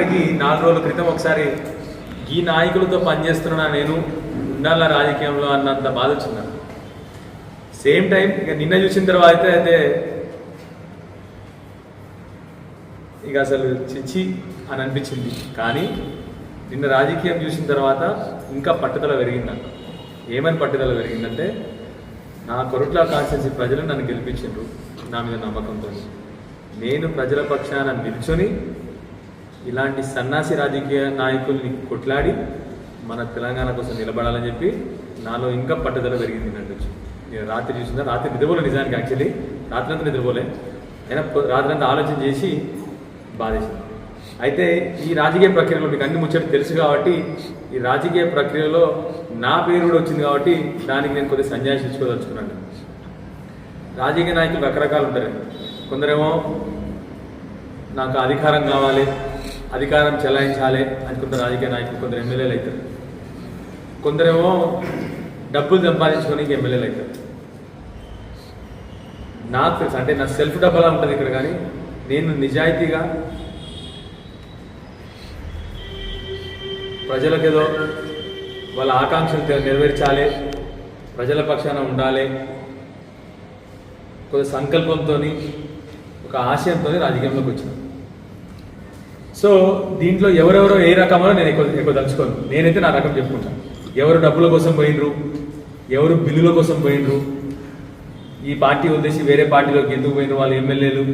ఆఖరికి నాలుగు రోజుల క్రితం ఒకసారి ఈ నాయకులతో పనిచేస్తున్నా నేను ఉండాల రాజకీయంలో అన్నంత బాధ వచ్చింది? సేమ్ టైం ఇక నిన్న చూసిన తర్వాత అయితే అయితే ఇక అసలు చిచ్చి అని అనిపించింది. కానీ నిన్న రాజకీయం చూసిన తర్వాత ఇంకా పట్టుదల పెరిగింది ఏమని పట్టుదల పెరిగిందంటే నా కొరట్ల కాన్స్టిట్యూన్సీ ప్రజలు నన్ను గెలిపించిండ్రు. నా మీద నమ్మకంతో నేను ప్రజల పక్షాన నిల్చొని ఇలాంటి సన్నాసి రాజకీయ నాయకుల్ని కొట్లాడి మన తెలంగాణ కోసం నిలబడాలని చెప్పి నాలో ఇంకా పట్టుదల పెరిగింది నన్ను నేను రాత్రి చూసిన రాత్రి నిద్రపోలే నిజానికి యాక్చువల్లీ రాత్రి అంతా నిద్రపోలే. అయినా రాత్రి అంతా ఆలోచన చేసి బాధేసింది అయితే ఈ రాజకీయ ప్రక్రియలో మీకు అన్ని ముచ్చట తెలుసు కాబట్టి ఈ రాజకీయ ప్రక్రియలో నా పేరు కూడా వచ్చింది కాబట్టి దానికి నేను కొద్దిగా సన్యాసి ఇచ్చుకోదలుచుకున్నాను రాజకీయ నాయకులు రకరకాలు ఉంటారు. కొందరేమో నాకు అధికారం కావాలి అధికారం చెలాయించాలి అనుకుంటారు రాజకీయ నాయకులు కొందరు ఎమ్మెల్యేలు అవుతారు. కొందరేమో డబ్బులు సంపాదించుకోనికి ఎమ్మెల్యేలు అవుతారు. నాకు తెలుసు అంటే నా సెల్ఫ్ డబ్బలా ఉంటుంది ఇక్కడ కానీ నేను నిజాయితీగా ప్రజలకేదో వాళ్ళ ఆకాంక్షలు నెరవేర్చాలి ప్రజల పక్షాన ఉండాలి కొద్ది సంకల్పంతో ఒక ఆశయంతో రాజకీయంలోకి వచ్చినాను సో దీంట్లో ఎవరెవరో ఏ రకమో నేను ఎక్కువ ఎక్కువ తలుచుకోను. నేనైతే నా రకం చెప్పుకుంటాను ఎవరు డబ్బుల కోసం పోయినరు? ఎవరు బిల్లుల కోసం పోయినరు? ఈ పార్టీ వదిలేసి వేరే పార్టీలోకి ఎందుకు పోయినరు వాళ్ళు ఎమ్మెల్యేలు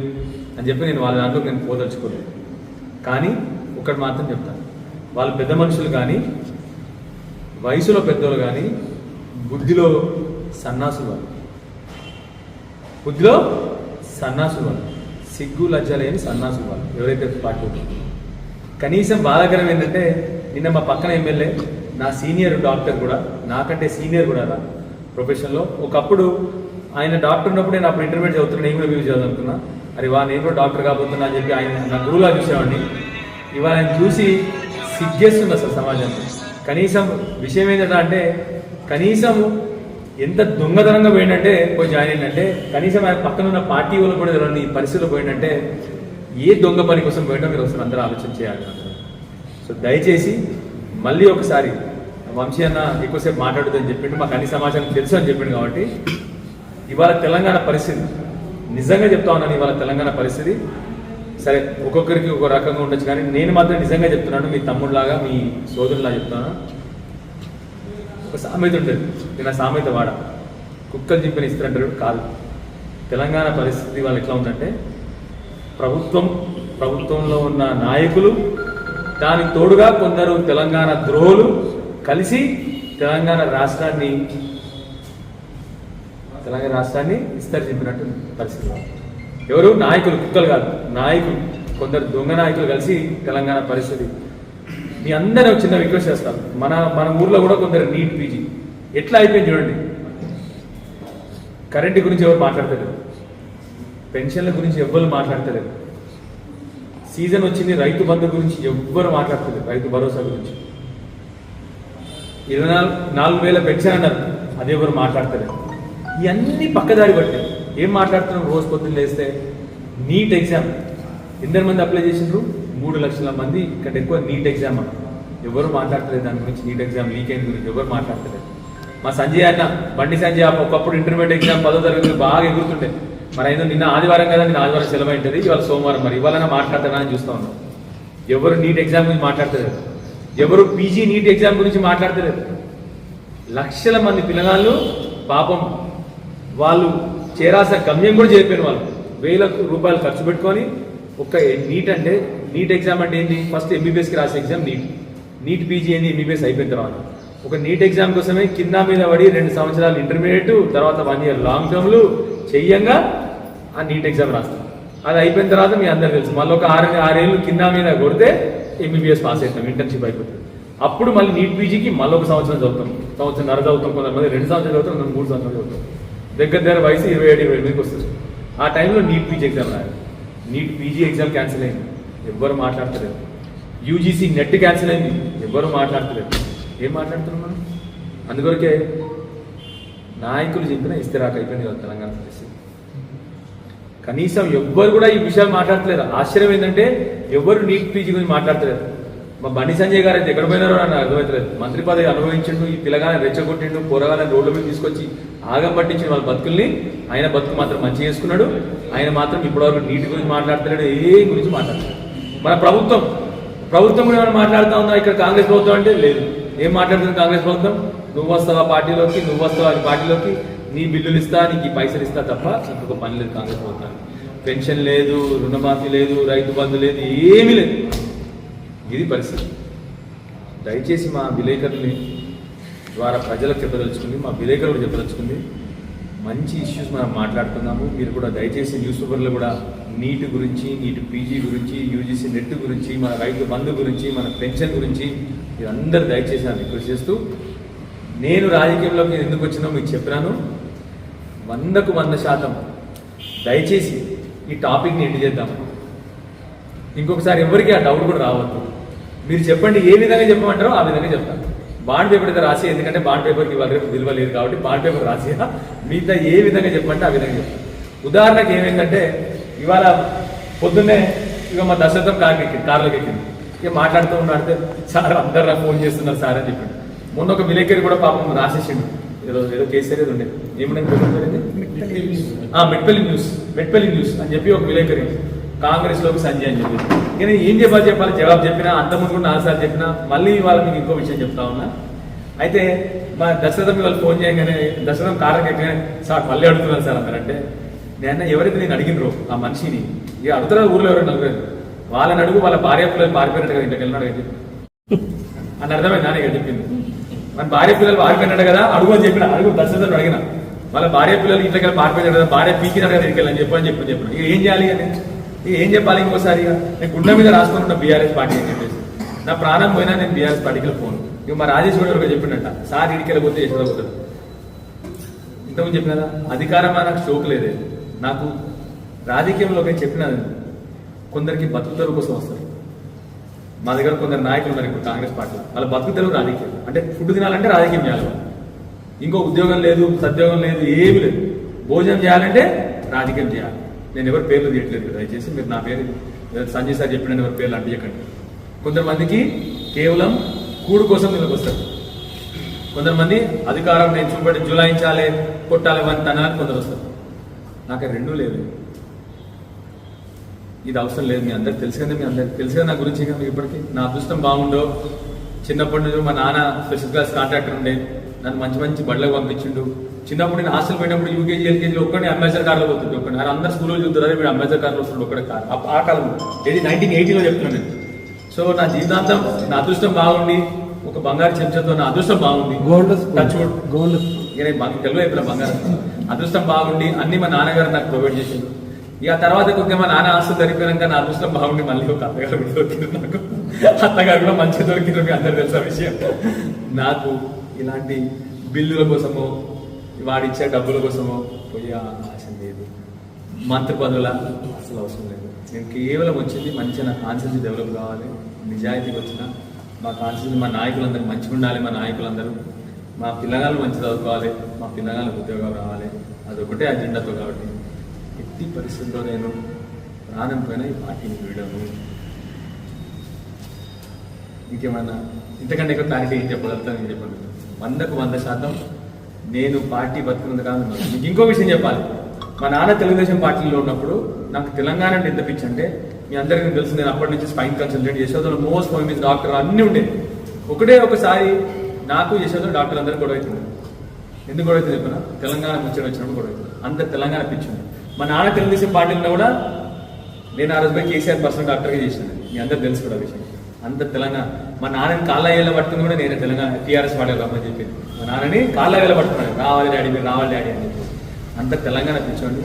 అని చెప్పి నేను వాళ్ళ దాంట్లో నేను పోదలుచుకోలేదు. కానీ ఒకటి మాత్రం చెప్తాను వాళ్ళు పెద్ద మనుషులు కానీ వయసులో పెద్దోళ్ళు కానీ బుద్ధిలో సన్నాసులు వాళ్ళు. బుద్ధిలో సన్నాసులు వాళ్ళు. సిగ్గు లజ్జ లేని సన్నాసులు వాళ్ళు. ఎవరైతే పార్టీ కనీసం బాధాకరం ఏంటంటే నిన్న మా పక్కన ఎమ్మెల్యే నా సీనియర్ డాక్టర్ కూడా నాకంటే సీనియర్ కూడా రా ప్రొఫెషన్లో ఒకప్పుడు ఆయన డాక్టర్ ఉన్నప్పుడు నేను అప్పుడు ఇంటర్మీడియట్ చదువుతున్నా నేను కూడా యూజ్ చదువుతున్నా. అరే వా నేను కూడా డాక్టర్ కాబోతున్నా అని చెప్పి ఆయన నా గురువులా చూసేవాడిని. ఇవాళ ఆయన చూసి సిగ్గేస్తుంది అసలు సమాజంలో కనీసం విషయం ఏంటంటే అంటే కనీసం ఎంత దొంగతనంగా పోయిందంటే పోయి జాయిన్ అయిందంటే కనీసం ఆయన పక్కన ఉన్న పార్టీ వాళ్ళు కూడా తెలియని ఈ పరిస్థితిలో పోయిందంటే ఏ దొంగ పని కోసం పోయడం మీరు ఒకసారి అందరూ ఆలోచన చేయాలి. సో దయచేసి మళ్ళీ ఒకసారి వంశీ అన్న ఎక్కువసేపు మాట్లాడుతుందని చెప్పిండు. మాకు అన్ని సమాచారం తెలుసు అని చెప్పిండు కాబట్టి ఇవాళ తెలంగాణ పరిస్థితి నిజంగా చెప్తా ఉన్నాను ఇవాళ తెలంగాణ పరిస్థితి. సరే ఒక్కొక్కరికి ఒక రకంగా ఉండొచ్చు కానీ నేను మాత్రం నిజంగా చెప్తున్నాను మీ తమ్ముడిలాగా మీ సోదరులా చెప్తాను. ఒక సామెత ఉంటుంది నేను ఆ సామెత వాడ. కుక్కలు చింపిన ఇస్తారంటారు కాదు. తెలంగాణ పరిస్థితి వాళ్ళు ఎట్లా ఉందంటే ప్రభుత్వం ప్రభుత్వంలో ఉన్న నాయకులు దానికి తోడుగా కొందరు తెలంగాణ ద్రోహులు కలిసి తెలంగాణ రాష్ట్రాన్ని తెలంగాణ రాష్ట్రాన్ని ఇస్తారు చెప్పినట్టు పరిస్థితి ఎవరు? నాయకులు కుక్కలు కాదు. నాయకులు కొందరు దొంగ నాయకులు కలిసి తెలంగాణ పరిస్థితి. మీ అందరూ చిన్న రిక్వెస్ట్ చేస్తాను. మన మన ఊర్లో కూడా కొందరు నీట్ పీజీ. ఎట్లా అయిపోయింది చూడండి. కరెంటు గురించి ఎవరు మాట్లాడతారు పెన్షన్ల గురించి ఎవ్వరు మాట్లాడతలేరు సీజన్ వచ్చింది రైతు బంధు గురించి ఎవ్వరు మాట్లాడతలేరు రైతు భరోసా గురించి. ఇరవై నాలుగు నాలుగు వేల పెన్షన్ అన్నారు అది ఎవరు మాట్లాడతలేరు ఇవన్నీ పక్కదారి పట్టాయి ఏం మాట్లాడుతున్నాం రోజు పొద్దున్న లేస్తే నీట్ ఎగ్జామ్. ఎందరు మంది అప్లై చేసిండ్రు? మూడు లక్షల మంది ఇక్కడ ఎక్కువ నీట్ ఎగ్జామ్ అన్న ఎవరు మాట్లాడతలేదు దాని గురించి? నీట్ ఎగ్జామ్ లీక్ అయిన గురించి ఎవరు మాట్లాడతలేదు. మా సంజయ్ అన్న బండి సంజయ్ ఒకప్పుడు ఇంటర్మీడియట్ ఎగ్జామ్ పదో తరగతి బాగా ఎగురుతుండే. మరి అయినా నిన్న ఆదివారం కదా నిన్న ఆదివారం సెలవు ఉంటుంది ఇవాళ సోమవారం మరి. ఇవాళ మాట్లాడతానా అని చూస్తా ఉన్నాం ఎవరు నీట్ ఎగ్జామ్ గురించి మాట్లాడతలేదు. ఎవరు పీజీ నీట్ ఎగ్జామ్ గురించి మాట్లాడతలేదు. లక్షల మంది పిల్లగాళ్ళు పాపం వాళ్ళు చేరాల్సిన గమ్యం కూడా చేరిపోయిన వాళ్ళు. వేల రూపాయలు ఖర్చు పెట్టుకొని ఒక నీట్ అంటే నీట్ ఎగ్జామ్ అంటే ఏంటి ఫస్ట్ ఎంబీబీఎస్కి రాసే ఎగ్జామ్ నీట్. నీట్ పీజీ ఏంది? ఎంబీబీఎస్ అయిపోయిన తర్వాత. ఒక నీట్ ఎగ్జామ్ కోసమే కింద మీద పడి రెండు సంవత్సరాలు ఇంటర్మీడియట్ తర్వాత వన్ ఇయర్ లాంగ్ టర్మ్లు చెయ్యంగా ఆ నీట్ ఎగ్జామ్ రాస్తాం. అది అయిపోయిన తర్వాత మీ అందరు తెలుసు. మళ్ళీ ఒక ఆరు ఆరేళ్ళు కింద మీద కొడితే ఎంబీబీఎస్ పాస్ అవుతాం ఇంటర్న్షిప్ అయిపోతుంది. అప్పుడు మళ్ళీ నీట్ పీజీకి మళ్ళీ ఒక సంవత్సరం చదువుతాం. సంవత్సరం నర చదువుతాం కొంతమంది రెండు సంవత్సరాలు చదువుతాం కొంతమంది మూడు సంవత్సరాలు చదువుతాం. దగ్గర దగ్గర వయసు ఇరవై ఏడు ఇరవై ఎనిమిదికి వస్తుంది. ఆ టైంలో నీట్ పీజీ ఎగ్జామ్ రాయాలి. నీట్ పీజీ ఎగ్జామ్ క్యాన్సిల్ అయింది. ఎవ్వరు మాట్లాడతలేదు. యూజీసీ నెట్ క్యాన్సిల్ అయింది. ఎవ్వరు మాట్లాడతలేదు. ఏం మాట్లాడుతున్నాం మనం? అందుకొరకే నాయకులు చెప్పిన ఇస్తరాకు అయిపోయింది తెలంగాణ పరిస్థితి కనీసం ఎవ్వరు కూడా ఈ విషయాలు మాట్లాడట్లేదు ఆశ్చర్యం ఏంటంటే ఎవరు నీట్ పీజీ గురించి మాట్లాడతలేదు మా బండి సంజయ్ గారు అయితే ఎక్కడ పోయినారో నాకు అర్థమవుతలేదు మంత్రి పదవి అనుభవించిండు ఈ పిల్లగానే రెచ్చగొట్టిండు పోరగానే రోడ్ల మీద తీసుకొచ్చి ఆగం పట్టించిన వాళ్ళ బతుకుల్ని. ఆయన బతుకు మాత్రం మంచి చేసుకున్నాడు. ఆయన మాత్రం ఇప్పటివరకు నీటి గురించి మాట్లాడతలేడు ఏ గురించి మాట్లాడతాడు మన ప్రభుత్వం ప్రభుత్వం కూడా ఏమైనా మాట్లాడుతా ఉందా? ఇక్కడ కాంగ్రెస్ ప్రభుత్వం అంటే లేదు. ఏం మాట్లాడుతుంది కాంగ్రెస్ ప్రభుత్వం? నువ్వు వస్తావా పార్టీలోకి? నువ్వు వస్తావా పార్టీలోకి? నీ బిల్లులు ఇస్తా నీకు పైసలు ఇస్తా తప్ప ఇంకొక పని లేదు కాంగ్రెస్ ప్రభుత్వానికి పెన్షన్ లేదు రుణమాఫీ లేదు రైతు బంధు లేదు ఏమీ లేదు. ఇది పరిస్థితి. దయచేసి మా విలేకరుల్ని ద్వారా ప్రజలకు చెప్పదలుచుకుంది మా విలేకరులు చెప్పదలుచుకుంది మంచి ఇష్యూస్ మనం మాట్లాడుతున్నాము మీరు కూడా దయచేసి న్యూస్ పేపర్లో కూడా నీట్ గురించి నీట్ పీజీ గురించి యూజీసీ నెట్ గురించి మన రైతు బంధు గురించి మన పెన్షన్ గురించి మీరందరూ దయచేసి నాకు రిక్వెస్ట్ చేస్తూ నేను రాజకీయంలోకి ఎందుకు వచ్చినా మీకు చెప్పినాను. వందకు వంద శాతం. దయచేసి ఈ టాపిక్ని ఎండ్ చేద్దాం. ఇంకొకసారి ఎవరికి ఆ డౌట్ కూడా రావద్దు. మీరు చెప్పండి ఏ విధంగా చెప్పమంటారో ఆ విధంగా చెప్తాను. బాండ్ పేపర్ అయితే రాసి ఎందుకంటే బాండ్ పేపర్కి ఇవాళ రేపు విలువ లేదు కాబట్టి బాండ్ పేపర్ రాసినా మిగతా ఏ విధంగా చెప్పమంటే ఆ విధంగా చెప్తాను. ఉదాహరణకి ఏమైందంటే ఇవాళ పొద్దున్నే ఇక మా దశరథం కార్కి ఎక్కింది కార్లోకి ఎక్కింది. ఇక మాట్లాడుతూ ఉన్నాడితే సార్ అందరు ఫోన్ చేస్తున్నారు సార్ అని చెప్పిండు. మొన్న ఒక విలేకరి కూడా పాపం రాసేసిండు. ఏదో ఏదో కేసీఆర్ ఏదో ఉండేది ఏమన్నా ఆ మెట్పల్లి న్యూస్. మెట్పల్లి న్యూస్ అని చెప్పి ఒక విలేకరి కాంగ్రెస్లోకి సంజయ్ అని చెప్పి. నేను ఏం చెప్పాలి చెప్పాలి జవాబు చెప్పినా అంతకుముందు కూడా నాలుగు సార్లు చెప్పినా మళ్ళీ వాళ్ళ మీకు ఇంకో విషయం చెప్తా ఉన్నా. అయితే మా దశరథం వాళ్ళు ఫోన్ చేయగానే దశరథం కారణం ఎక్కగానే సార్ మళ్ళీ అడుగుతున్నాను సార్ అన్నారంటే నేను ఎవరైతే నేను అడిగినరో ఆ మనిషిని ఇక అడుగుతారా ఊర్లో ఎవరైనా నలుగురు వాళ్ళని అడుగు వాళ్ళ భార్య పిల్లలు పారిపోయినట్టుగా ఇంటికి వెళ్ళినాడు అని అర్థమైంది నానే ఇక చెప్పింది. మన భార్య పిల్లలు పారిపోయినాడు కదా అడుగు అని చెప్పిన అడుగు దశరథం అడిగిన. వాళ్ళ భార్య పిల్లలు ఇంట్లో వెళ్ళి పారిపోయినాడు కదా భార్య పీకినాడు కదా ఇంటికి వెళ్ళని చెప్పని చెప్పి చెప్పిన. ఇక ఏం చేయాలి అని ఏం చెప్పాలి ఇంకోసారి ఇక? నేను గుండె మీద రాసుకుంటున్నా బీఆర్ఎస్ పార్టీ అని చెప్పేసి. నా ప్రాణం పోయినా నేను బీఆర్ఎస్ పార్టీకి పోను. ఇక మా రాజేష్ గౌడ్ ఎవరికో చెప్పిండట సార్ ఇంటికి వెళ్ళిపోతే ఎక్కడ ఇంతకుముందు చెప్పిన కదా అధికారం నాకు షోక్ లేదే. నాకు రాజకీయంలోకి చెప్పినా కొందరికి బతుకుతెరువు కోసం వస్తారు మా దగ్గర కొందరు నాయకులు ఉన్నారు ఇప్పుడు కాంగ్రెస్ పార్టీ వాళ్ళ బతుకుతెరువు రాజకీయం. అంటే ఫుడ్ తినాలంటే రాజకీయం చేయాలి. ఇంకో ఉద్యోగం లేదు సద్యోగం లేదు ఏమీ లేదు. భోజనం చేయాలంటే రాజకీయం చేయాలి. నేను ఎవరి పేర్లు తీయట్లేదు. దయచేసి మీరు నా పేరు సంజయ్ సార్ చెప్పిన ఎవరి పేర్లు అంటించకండి కొంతమందికి కేవలం కూడు కోసం వీళ్ళకి వస్తారు. కొంతమంది అధికారం నేను చూపడి జులాయించాలి కొట్టాలి అని తనాలని కొందరు వస్తారు. నాకు రెండూ లేవు. ఇది అవసరం లేదు మీ అందరికి తెలుసు కదా మీ అందరికి తెలుసు కదా నా గురించి ఇక మీకు ఇప్పటికీ. నా అదృష్టం బాగుండో చిన్నప్పటి నుంచి మా నాన్న స్పెషల్ క్లాస్ కాంట్రాక్టర్ ఉండే నన్ను మంచి మంచి బళ్ళకు పంపించిండు. చిన్నప్పుడు నేను హాస్టల్ పోయినప్పుడు యూకేజీ ఎల్కేజీ ఒక్కడే అంబాసిడర్ కార్లో పోతుండే ఒక్కడే అందరు స్కూల్లో చూద్దరు వీడు అంబాసిడర్ కార్లో వస్తుండే ఒక్కడే కార్. ఆ- కాలంలో. ఇది నైన్టీన్ ఎయిటీలో చెప్తున్నాను నేను. సో నా జీవితాంతం నా అదృష్టం బాగుండి ఒక బంగారు చెంచాతో నా అదృష్టం బాగుంది గోల్డ్ టచ్. గోల్డ్ తెలుగు అయిపోయిన బంగారం. అదృష్టం బాగుండి అన్ని మా నాన్నగారు నాకు ప్రొవైడ్ చేసిండు ఇక తర్వాత కొద్దిగా మా నాన్న ఆస్తులు దొరికినాక నా అదృష్టం బాగుండి మళ్ళీ ఒక అత్తగారు కూడా దొరికింది నాకు. అత్తగారు కూడా మంచిగా దొరికింది మీ అందరు తెలుసా విషయం? నాకు ఇలాంటి బిల్లుల కోసమో వాడిచ్చే డబ్బుల కోసమో పోయే ఆశ లేదు. మంత్రి పనుల అసలు అవసరం లేదు. నేను కేవలం వచ్చింది మంచిగా నా కాన్సెన్స్ డెవలప్ కావాలి. నిజాయితీకి వచ్చిన మా కాన్సెన్స్ మా నాయకులందరూ మంచిగా ఉండాలి మా నాయకులందరూ. మా పిల్లగాళ్ళు మంచి చదువుకోవాలి మా పిల్లగాళ్ళకు ఉద్యోగాలు రావాలి. అదొకటే అజెండాతో కాబట్టి ఎట్టి పరిస్థితుల్లో నేను ప్రాణం పైన ఈ పార్టీని వీడను? ఇంకేమన్నా? ఇంతకంటే ఎక్కువ క్లారిటీ ఏం చెప్పగలుగుతాను నేను చెప్పండి వందకు వంద శాతం నేను పార్టీ బతుకున్నది కాదు మీకు ఇంకో విషయం చెప్పాలి. మా నాన్న తెలుగుదేశం పార్టీలో ఉన్నప్పుడు నాకు తెలంగాణ అంటే ఎంత పిచ్చి అంటే మీ అందరికీ తెలుసు నేను అప్పటి నుంచి స్పైన్ కన్సల్టెంట్ యశోదలో మోస్ట్ ఫేమస్ డాక్టర్ అన్నీ ఉండేది ఒకటే ఒకసారి నాకు యశోద డాక్టర్ అందరూ గొడవ అవుతుంది ఎందుకు గొడవ అవుతుంది చెప్పిన? తెలంగాణ ముచ్చట వచ్చినప్పుడు గొడవ అవుతుంది అంత తెలంగాణ పిచ్చింది మా నాన్న తెలుగుదేశం పార్టీలో కూడా నేను ఆ రోజు పోయి కేసీఆర్ పర్సనల్ డాక్టర్గా చేసినాను మీ అందరు తెలుసు కూడా విషయం. అంత తెలంగాణ మా నాన్నని కాళ్ళ ఏళ్ళ పట్టుకుని కూడా నేను తెలంగాణ టీఆర్ఎస్ పార్టీ రమ్మని చెప్పింది మా నాన్నని కాళ్ళ ఏళ్ళ పట్టుకున్నాను రావాలి డాడీ మీరు రావాలి డాడీ అని చెప్పి. అంత తెలంగాణ తెచ్చుకోండి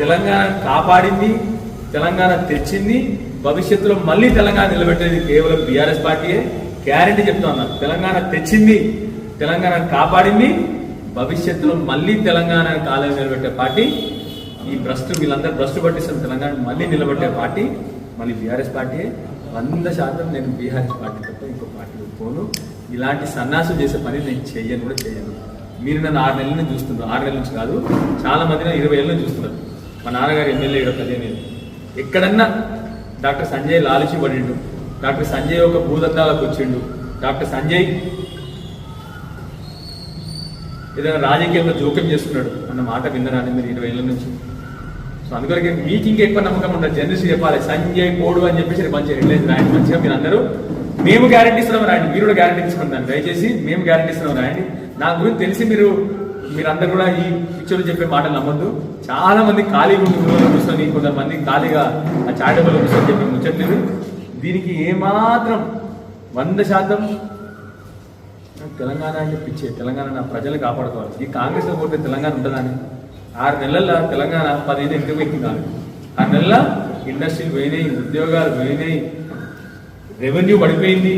తెలంగాణ కాపాడింది తెలంగాణ తెచ్చింది భవిష్యత్తులో మళ్ళీ తెలంగాణ నిలబెట్టేది కేవలం బీఆర్ఎస్ పార్టీయే. గ్యారంటీ చెప్తాను ఉన్నాను తెలంగాణ తెచ్చింది తెలంగాణ కాపాడింది భవిష్యత్తులో మళ్ళీ తెలంగాణ కాలం నిలబెట్టే పార్టీ ఈ భ్రష్టు వీళ్ళందరూ భ్రష్టు పట్టిస్తున్న తెలంగాణ మళ్ళీ నిలబెట్టే పార్టీ మళ్ళీ బీఆర్ఎస్ పార్టీ వంద శాతం నేను బీఆర్ఎస్ పార్టీ తప్ప ఇంకో పార్టీ పోను. ఇలాంటి సన్నాసం చేసే పని నేను చెయ్యను కూడా చేయను. మీరు నన్ను ఆరు నెలల నుంచి చూస్తున్నారు. ఆరు నెలల నుంచి కాదు చాలా మంది ఇరవై ఏళ్ళ నుంచి చూస్తున్నారు. మా నాన్నగారు ఎమ్మెల్యే ఇక్కడ పదిహేను ఎక్కడన్నా డాక్టర్ సంజయ్ లాలిచి పడిండు. డాక్టర్ సంజయ్ ఒక భూదత్తాలకు వచ్చిండు. డాక్టర్ సంజయ్ ఏదైనా రాజకీయంలో జోక్యం చేస్తున్నాడు అన్న మాట విన్నరాని మీరు ఇరవై ఏళ్ళ నుంచి? సో అందుకొరకే మీకు ఇంకెక్కువ నమ్మకం ఉండదు. జర్నలిస్ట్ చెప్పాలి సంజయ్ పోడు అని చెప్పేసి మంచి హెడ్లైన్స్ రాయండి. మంచిగా మీరు అందరూ మేము గ్యారంటీ ఇస్తున్నాం రాయండి. మీరు కూడా గ్యారంటీ ఇచ్చుకుంటాను దయచేసి మేము గ్యారంటీ ఇస్తున్నాం రాయండి. నా గురించి తెలిసి మీరు మీరందరూ కూడా ఈ పిక్చర్లు చెప్పే మాటలు నమ్మద్దు. చాలా మంది ఖాళీగా ఉంటుంది కూర్చొని కొంతమంది ఖాళీగా ఆ చాటబుల్ కూర్చొని చెప్పి ముచ్చట్లేదు. దీనికి ఏమాత్రం వంద శాతం తెలంగాణ అంటే పిచ్చే. తెలంగాణ నా ప్రజలు కాపాడుకోవాలి. ఈ కాంగ్రెస్ పోతే తెలంగాణ ఉంటుందని ఆరు నెలల్లో తెలంగాణ పదిహేను ఇంటికి కాదు ఆరు నెలల ఇండస్ట్రీలు పోయినాయి ఉద్యోగాలు పోయినాయి రెవెన్యూ పడిపోయింది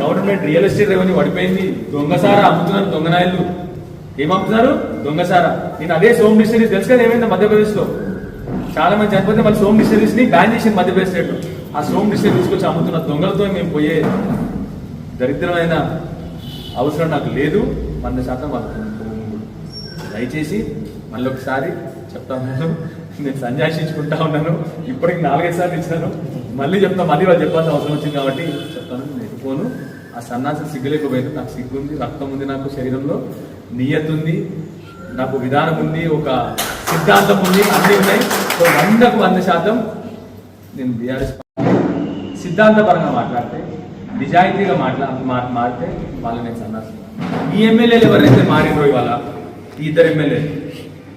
గవర్నమెంట్ రియల్ ఎస్టేట్ రెవెన్యూ పడిపోయింది. దొంగసారా అమ్ముతున్నారు దొంగనాయలు. ఏం అమ్ముతున్నారు? దొంగసారా నేను అదే సోమ్ డిస్టరీస్ తెలుసు కదా ఏమైంది మధ్యప్రదేశ్లో? చాలా మంది చనిపోతే మళ్ళీ సోమ్ డిస్టరీస్ని బ్యాన్ చేసింది మధ్యప్రదేశ్ స్టేట్ ఆ సోమ్ డిస్టరీ తీసుకొచ్చి అమ్ముతున్న దొంగలతో మేము పోయే దరిద్రమైన అవసరం నాకు లేదు. వంద శాతం వాళ్ళకు దయచేసి మళ్ళీ ఒకసారి చెప్తా ఉన్నాను. నేను సంజాషించుకుంటా ఉన్నాను. ఇప్పటికి నాలుగైదు సార్లు ఇచ్చాను. మళ్ళీ చెప్తాను మళ్ళీ వాళ్ళు చెప్పాల్సిన అవసరం వచ్చింది కాబట్టి చెప్తాను. నేను ఎత్తుకోను. ఆ సన్నాసం సిగ్గులేకపోయింది. నాకు సిగ్గు ఉంది రక్తం ఉంది నాకు శరీరంలో. నియత్ ఉంది నాకు విధానం ఉంది ఒక సిద్ధాంతం ఉంది అన్నీ ఉన్నాయి. సో వందకు వంద శాతం నేను బీఆర్ఎస్ సిద్ధాంతపరంగా మాట్లాడితే నిజాయితీగా మాట్లా మాట మారితే వాళ్ళు నేను సన్నాసం. ఈ ఎమ్మెల్యేలు ఎవరైతే మారిపోయి వాళ్ళ ఈ ఇద్దరు ఎమ్మెల్యేలు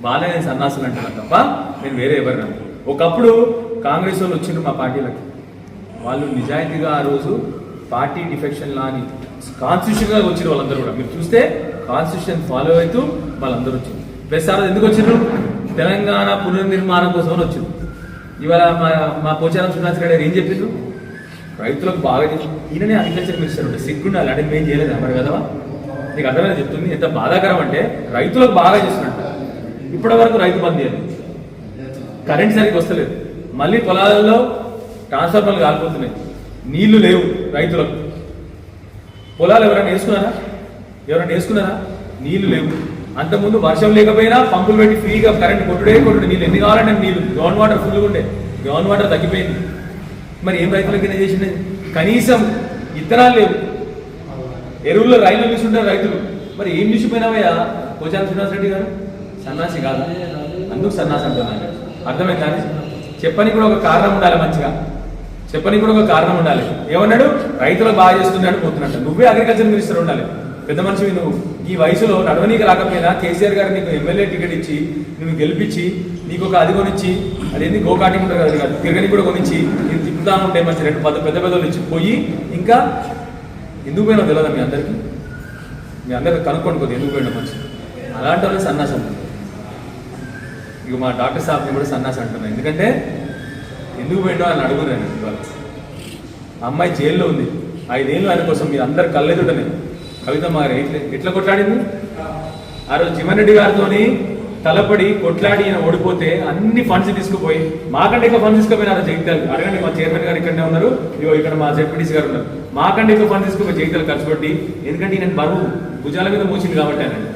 వాళ్ళే సన్నాసులు అంటున్నాను తప్ప నేను వేరే ఎవరిని ఒకప్పుడు కాంగ్రెస్ వాళ్ళు వచ్చిండ్రు మా పార్టీలకి. వాళ్ళు నిజాయితీగా ఆ రోజు పార్టీ డిఫెక్షన్ లాని కాన్స్టిట్యూషన్గా వచ్చిన వాళ్ళందరూ కూడా. మీరు చూస్తే కాన్స్టిట్యూషన్ ఫాలో అవుతూ వాళ్ళందరూ వచ్చింది ప్లస్ ఆ రోజు ఎందుకు వచ్చిండ్రు తెలంగాణ పునర్నిర్మాణం కోసం వచ్చింది ఇవాళ మా మా పోచారం శ్రీనివాస రెడ్డి గారు ఏం చెప్పిండ్రు రైతులకు బాగా ఈయననే అగ్రికల్చర్ మినిస్టర్ ఉంటే సిగ్గుండాలి అంటే మేము చేయలేదు. అన్నారు కదా నీకు అర్థమైనా చెప్తుంది. ఎంత బాధాకరం అంటే రైతులకు బాగా చేస్తున్నట్టు. ఇప్పటి వరకు రైతు బంద్ కరెంట్ సరిగ్గా వస్తలేదు. మళ్ళీ పొలాలలో ట్రాన్స్ఫార్మర్లు కాలిపోతున్నాయి. నీళ్ళు లేవు రైతులకు. పొలాలు ఎవరైనా వేసుకున్నారా ఎవరైనా వేసుకున్నారా నీళ్ళు లేవు. అంతకుముందు వర్షం లేకపోయినా పంపులు పెట్టి ఫ్రీగా కరెంట్ కొట్టుడే కొట్టుడు. నీళ్ళు ఎన్ని కావాలంటే నీళ్ళు గ్రౌండ్ వాటర్ ఫుల్గా ఉండే. గ్రౌండ్ వాటర్ తగ్గిపోయింది. మరి ఏం రైతులకి ఏం చేసింది కనీసం ఇత్తనాలు లేవు. ఎరువుల్లో రైలు తీసుంటారు రైతులు. మరి ఏం చూసిపోయినావయ్యా? కోచాల శ్రీనివాస్ రెడ్డి గారు? సన్నాసి కాదు. అందుకు సన్నాసి అంటున్నాను అర్థమైందా చెప్పని కూడా ఒక కారణం ఉండాలి మంచిగా. చెప్పని కూడా ఒక కారణం ఉండాలి. ఏమన్నాడు? రైతులు బాగా చేస్తున్నాడు పోతున్నట్టు. నువ్వే అగ్రికల్చర్ మినిస్టర్ ఉండాలి. పెద్ద మనిషివి నువ్వు. ఈ వయసులో నడవనీకి రాకపోయినా కేసీఆర్ గారు నీకు ఎమ్మెల్యే టికెట్ ఇచ్చి నువ్వు గెలిపించి నీకు ఒక అది కొనిచ్చి అదేంది? గోకాటింగ్ ఉంటుంది కదా కాదు తిరగని కూడా కొనిచ్చి నేను తిప్పుతా ఉంటే మంచి రెండు పెద్ద పెద్ద పెద్దలు ఇచ్చి పోయి ఇంకా ఎందుకు పోయినా తెలియదా మీ అందరికీ? మీ అందరికి కనుక్కోండి ఎందుకు పోయినా మంచి అలాంటి వాళ్ళు సన్నాసం ఇక మా డాక్టర్ సాబ్ని కూడా సన్నాసి అంటున్నాను ఎందుకంటే ఎందుకు పోయిండో అని అడుగున్నాను ఇవాళ. అమ్మాయి జైల్లో ఉంది. ఐదేళ్ళు ఆయన కోసం మీరు అందరు కళ్ళెదుటనే కవిత మా ఎట్లా ఎట్లా కొట్లాడింది? ఆ రోజు జీవన్ రెడ్డి గారితోని తలపడి కొట్లాడి ఈయన ఓడిపోతే అన్ని ఫండ్స్ తీసుకుపోయి మాకంటే ఎక్కువ ఫండ్స్ తీసుకుపోయినారు జగిత్యాలు అడగండి మా చైర్మన్ గారు ఇక్కడనే ఉన్నారు. ఇగో ఇక్కడ మా జెడ్పీటీసీ గారు ఉన్నారు. మాకంటే ఎక్కువ ఫండ్స్ తీసుకుపోయి జగిత్యాలు ఖర్చు పెట్టి ఎందుకంటే ఈయన బరువు భుజాల మీద మూచింది కాబట్టి అనండి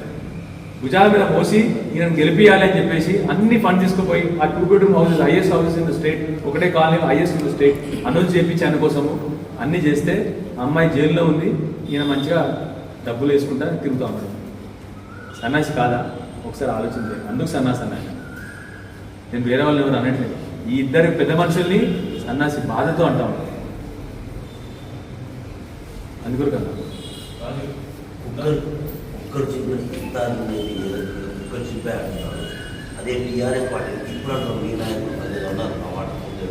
భుజాల మీద మోసి ఈయనను గెలిపియాలి అని చెప్పేసి అన్ని ఫండ్ తీసుకుపోయి ఆ two bedroom houses is houses in the state ఒకటే colony is in the state announce చేయించి ఆయన కోసము అన్ని చేస్తే అమ్మాయి జైల్లో ఉంది ఈయన మంచిగా డబ్బులు వేసుకుంటా తిరుగుతూ ఉన్నాడు. సన్నాసి కాదా? ఒకసారి ఆలోచించే. అందుకు సన్నాసి అన్నాయి నేను వేరే వాళ్ళు ఎవరు అనట్లేదు. ఈ ఇద్దరు పెద్ద మనుషుల్ని సన్నాసి బాధతో అంటా ఉంటాను అందుకు కదా ఏదైతే ఒక్కరు చెప్పారు అంటున్నారు. అదే టీఆర్ఎస్ పార్టీ ఇప్పుడు అంటారు మీ నాయకులు అదే ఉన్నారు ఆ మాట ముందే.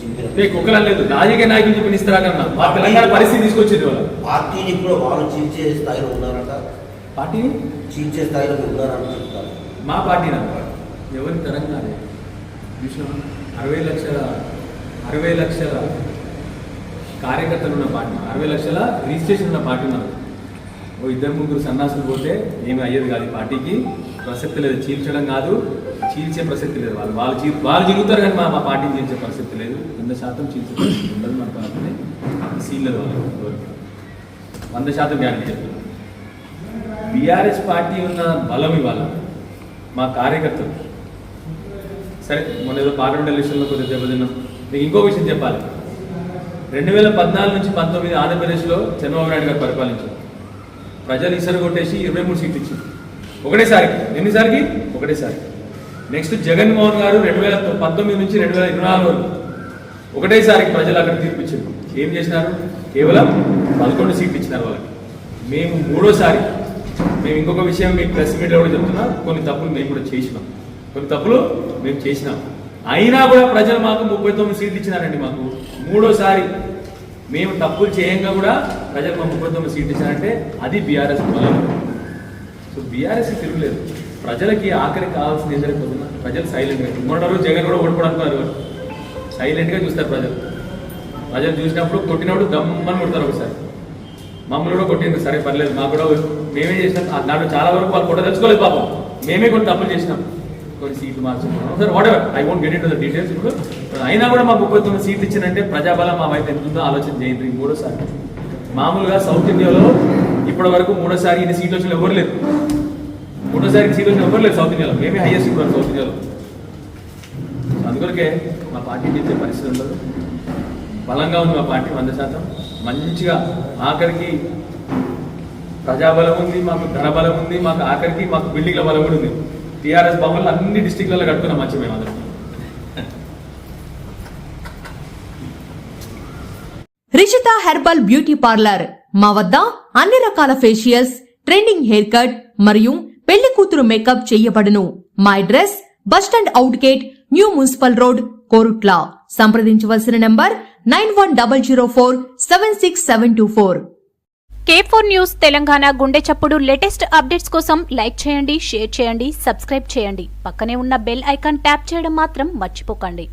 చెప్పిన- ఏ కుక్కలు అనలేదు. రాజకీయ నాయకులు చెప్పిన ఇస్తారా కన్నా మా తెలంగాణ పరిస్థితి తీసుకొచ్చింది వాళ్ళ పార్టీని కూడా వాళ్ళు చీల్చే స్థాయిలో ఉన్నారంట. పార్టీని? చీల్చే స్థాయిలో ఉన్నారని చెప్తారు మా పార్టీ ఎవరి తెలంగాణ చూసినావా? అరవై లక్షల అరవై లక్షల కార్యకర్తలు ఉన్న పార్టీ. అరవై లక్షల రిజిస్ట్రేషన్ ఉన్న పార్టీ మనకు ఓ ఇద్దరు ముగ్గురు సన్నాసులు పోతే ఏమి అయ్యేది కాదు ఈ పార్టీకి. ప్రసక్తి లేదు చీల్చడం కాదు చీల్చే ప్రసక్తి లేదు. వాళ్ళు వాళ్ళు చీ వాళ్ళు చిరుగుతారు కానీ మా మా పార్టీని చీల్చే ప్రసక్తి లేదు. వంద శాతం చీల్చే ప్రసక్తి ఉండదు మన పార్టీని. సీన్లేదు వాళ్ళు వంద శాతం గ్యారంటీ చెప్తున్నారు బీఆర్ఎస్ పార్టీ ఉన్న బలం ఇవాళ మా కార్యకర్తలు. సరే మొన్న ఏదో పార్లమెంట్ ఎలక్షన్లో కొద్దిగా దెబ్బతిన్నాం. మీకు ఇంకో విషయం చెప్పాలి. రెండు వేల పద్నాలుగు నుంచి పంతొమ్మిది ఆంధ్రప్రదేశ్లో చంద్రబాబు నాయుడు గారు పరిపాలించారు. ప్రజలు ఇసరగొట్టేసి ఇరవై మూడు సీట్లు ఇచ్చింది. ఒకటేసారికి ఎన్నిసారికి? ఒకటేసారి. నెక్స్ట్ జగన్మోహన్ గారు రెండు వేల పంతొమ్మిది నుంచి రెండు వేల ఇరవై నాలుగు వరకు. ఒకటేసారికి ప్రజలు అక్కడ తీర్పిచ్చారు ఏం చేసినారు? కేవలం పదకొండు సీట్లు ఇచ్చినారు వాళ్ళకి. మేము మూడోసారి మేము ఇంకొక విషయం మీకు ప్రెస్ మీట్లో కూడా చెప్తున్నా కొన్ని తప్పులు మేము కూడా చేసినాం. కొన్ని తప్పులు మేము చేసినాం. అయినా కూడా ప్రజలు మాకు ముప్పై తొమ్మిది సీట్లు ఇచ్చినారండి మాకు. మూడోసారి మేము తప్పులు చేయంగా కూడా ప్రజలు మాకు ముప్పై తొమ్మిది సీట్లు ఇచ్చారంటే అది బీఆర్ఎస్ బలం సో బీఆర్ఎస్ తిరగలేదు. ప్రజలకి ఆఖరికి కావాల్సింది ఏంటంటే పొద్దున ప్రజలు సైలెంట్గా మొన్న రోజు జగన్ కూడా ఓడిపోవడానికి సైలెంట్గా చూస్తారు ప్రజలు. ప్రజలు చూసినప్పుడు కొట్టినప్పుడు దమ్మని కొడతారు ఒకసారి. మమ్మల్ని కూడా కొట్టింది సరే పర్లేదు మాకు కూడా మేమే చేసినాం? దాంట్లో చాలా వరకు వాళ్ళు కొట్ట తెచ్చుకోలేదు పాపం. మేమే కొన్ని తప్పులు చేసినాం. కొన్ని సీట్లు మార్చుకున్నాం sir whatever I won't get in the details ఇప్పుడు uh, అయినా కూడా మాకు ముప్పై తొమ్మిది సీట్లు ఇచ్చిందంటే ప్రజాబలం మా వైపు ఎంత ఉందో ఆలోచన చేయండి. మూడోసారి. మామూలుగా సౌత్ ఇండియాలో ఇప్పటి వరకు మూడోసారి ఇన్ని సీట్లు వచ్చిన ఎవరు లేదు మూడోసారి సీట్లు వచ్చిన ఎవరు లేదు సౌత్ ఇండియాలో మేమే హైయెస్ట్ ఇప్పుడు సౌత్ ఇండియాలో అందుకొరకే మా పార్టీ చేసే పరిస్థితి ఉండదు. బలంగా ఉంది మా పార్టీ వంద శాతం. మంచిగా ఆఖరికి ప్రజాబలం ఉంది మాకు ధనబలం ఉంది మాకు ఆఖరికి మాకు బిల్డింగ్ల బలం కూడా ఉంది. టీఆర్ఎస్ బొమ్మలు అన్ని డిస్టిక్లలో కట్టుకున్నాం మంచి మేము అందరం. Rishitha herbal beauty parlour. మా వద్ద అన్ని రకాల ఫేషియల్స్ ట్రెండింగ్ హెయిర్ కట్ మరియు పెళ్ళి కూతురు మేకప్ చేయబడును. మా address bus stand out gate new municipal road Korutla. సంప్రదించవలసిన number nine one double zero four seven six seven two four K four news Telangana గుండె చప్పుడు లేటెస్ట్ అప్డేట్స్ కోసం like చేయండి షేర్ చేయండి సబ్స్క్రైబ్ చేయండి. పక్కనే ఉన్న బెల్ ఐకాన్ ట్యాప్ చేయడం మాత్రం మర్చిపోకండి.